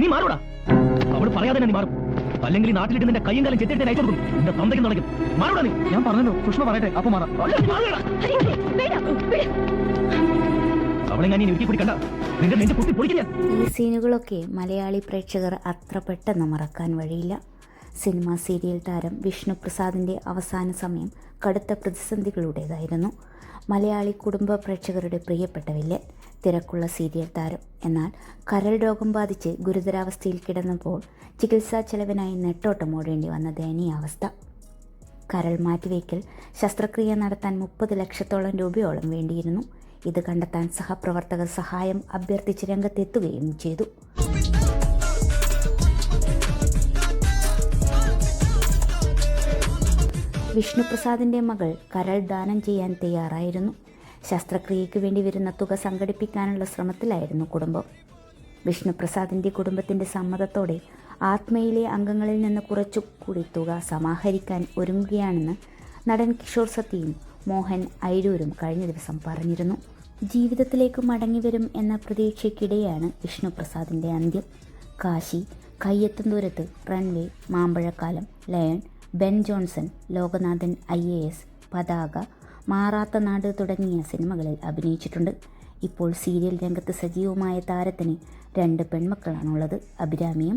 നീ മാറൂടാ. അവൾ പറയാതെ നീ മാറും. അല്ലെങ്കിൽ നാട്ടിലിട്ട് നിന്റെ കയ്യും കാലം ചെത്തിട്ട് അയച്ചു കൊടുക്കും. നിന്റെ തന്തയ്ക്ക് നടക്കും മാറൂടാ നീ. ഞാൻ പറഞ്ഞല്ലോ. സുഷ്മ പറയട്ടെ. അപ്പൊ മാറാം. അവളെ ഞാൻ ഈ വീട്ടിൽ കൂടി കണ്ട. നിന്റെ നെഞ്ച് കുത്തി പൊളിക്കില്ല. ഈ സീനുകളൊക്കെ മലയാളി പ്രേക്ഷകർ അത്ര പെട്ടെന്ന് മറക്കാൻ വഴിയില്ല. സിനിമ സീരിയൽ താരം വിഷ്ണു പ്രസാദിന്റെ അവസാന സമയം കടുത്ത പ്രതിസന്ധികളുടേതായിരുന്നു. മലയാളി കുടുംബ പ്രേക്ഷകരുടെ പ്രിയപ്പെട്ട വില്ലൻ. തിരക്കുള്ള സീരിയൽ താരം. എന്നാൽ കരൾ രോഗം ബാധിച്ച് ഗുരുതരാവസ്ഥയിൽ കിടന്നപ്പോൾ ചികിത്സാ ചെലവിനായി നെട്ടോട്ടം ഓടേണ്ടി വന്ന ദയനീയാവസ്ഥ കരൾ മാറ്റിവെക്കൽ ശസ്ത്രക്രിയ നടത്താൻ മുപ്പത് ലക്ഷത്തോളം രൂപയോളം വേണ്ടിയിരുന്നു. ഇത് കണ്ടെത്താൻ സഹപ്രവർത്തകർ സഹായം അഭ്യർത്ഥിച്ച് രംഗത്തെത്തുകയും ചെയ്തു. വിഷ്ണുപ്രസാദിന്റെ മകൾ കരൾ ദാനം ചെയ്യാൻ തയ്യാറായിരുന്നു. ശസ്ത്രക്രിയയ്ക്ക് വേണ്ടി വരുന്ന തുക സംഘടിപ്പിക്കാനുള്ള ശ്രമത്തിലായിരുന്നു കുടുംബം. വിഷ്ണുപ്രസാദിന്റെ കുടുംബത്തിന്റെ സമ്മതത്തോടെ ആത്മയിലെ അംഗങ്ങളിൽ നിന്ന് കുറച്ചുകൂടി തുക സമാഹരിക്കാൻ ഒരുങ്ങുകയാണെന്ന് നടൻ കിഷോർ സത്യയും മോഹൻ ഐരൂരും കഴിഞ്ഞ ദിവസം പറഞ്ഞിരുന്നു. ജീവിതത്തിലേക്ക് മടങ്ങിവരും എന്ന പ്രതീക്ഷയ്ക്കിടെയാണ് വിഷ്ണുപ്രസാദിന്റെ അന്ത്യം. Kashi Kaiyethum Doorathu runway Mambazhakkalam lion Ben Johnson Lokanathan I Pathaka Marattha Nadu തുടങ്ങിയ സിനിമകളിൽ അഭിനയിച്ചിട്ടുണ്ട്. ഇപ്പോൾ സീരിയൽ രംഗത്ത് സജീവമായ താരത്തിന് രണ്ട് പെൺമക്കളാണുള്ളത്. അഭിരാമിയും